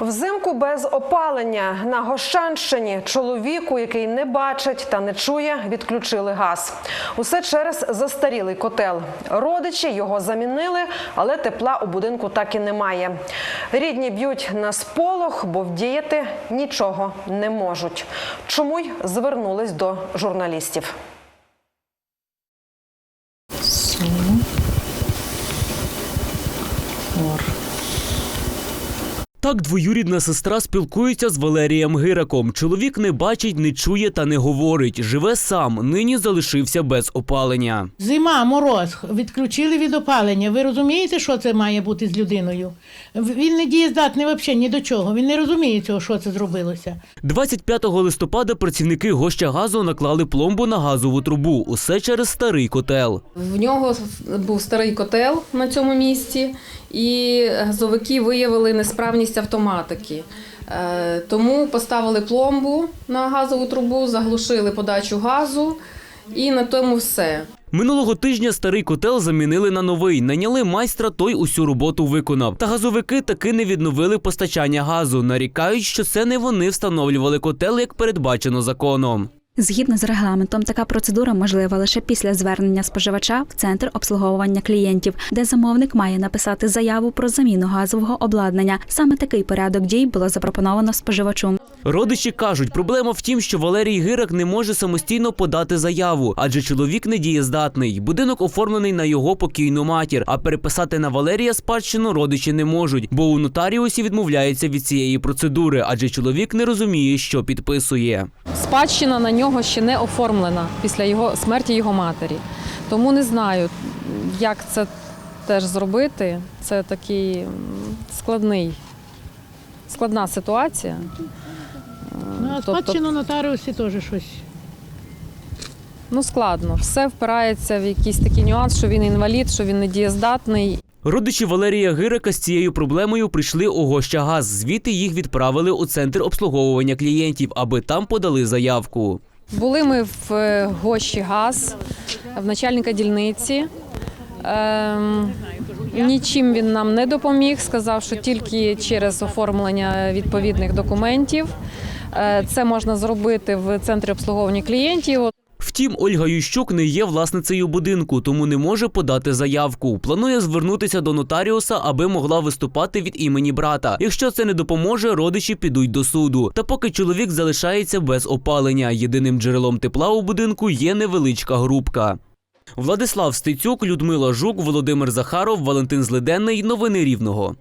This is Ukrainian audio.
Взимку без опалення на Гощанщині чоловіку, який не бачить та не чує, відключили газ. Усе через застарілий котел. Родичі його замінили, але тепла у будинку так і немає. Рідні б'ють на сполох, бо вдіяти нічого не можуть. Чому й звернулись до журналістів. Сум. Ор. Так двоюрідна сестра спілкується з Валерієм Гираком. Чоловік не бачить, не чує та не говорить. Живе сам. Нині залишився без опалення. Зима, мороз, відключили від опалення. Ви розумієте, що це має бути з людиною? Він не дієздатний взагалі ні до чого. Він не розуміє цього, що це зробилося. 25 листопада працівники гоща газу наклали пломбу на газову трубу. Усе через старий котел. В нього був старий котел на цьому місці, і газовики виявили несправність автоматики. Е, Тому поставили пломбу на газову трубу, заглушили подачу газу, і на тому все. Минулого тижня старий котел замінили на новий. Наняли майстра, той усю роботу виконав. Та газовики таки не відновили постачання газу. Нарікають, що це не вони встановлювали котел, як передбачено законом. Згідно з регламентом, така процедура можлива лише після звернення споживача в центр обслуговування клієнтів, де замовник має написати заяву про заміну газового обладнання. Саме такий порядок дій було запропоновано споживачу. Родичі кажуть, проблема в тім, що Валерій Гирак не може самостійно подати заяву, адже чоловік недієздатний. Будинок оформлений на його покійну матір, а переписати на Валерія спадщину родичі не можуть, бо у нотаріусі відмовляються від цієї процедури, адже чоловік не розуміє, що підписує. Спадщина на нього ще не оформлена після його смерті його матері. Тому не знаю, як це теж зробити. Це такий складний, складна ситуація. Ну, а Тобто- спадщину нотаріусі теж щось. Ну, складно. Все впирається в якийсь такий нюанс, що він інвалід, що він недієздатний. Родичі Валерія Гирика з цією проблемою прийшли у Гощагаз. Звідти їх відправили у центр обслуговування клієнтів, аби там подали заявку. Були ми в е, Гощі ГАЗ, в начальника дільниці. Ем, нічим він нам не допоміг. Сказав, що тільки через оформлення відповідних документів. Е, Це можна зробити в центрі обслуговування клієнтів. Втім, Ольга Ющук не є власницею будинку, тому не може подати заявку. Планує звернутися до нотаріуса, аби могла виступати від імені брата. Якщо це не допоможе, родичі підуть до суду. Та поки чоловік залишається без опалення. Єдиним джерелом тепла у будинку є невеличка грубка. Владислав Стецюк, Людмила Жук, Володимир Захаров, Валентин Злиденний. Новини Рівного.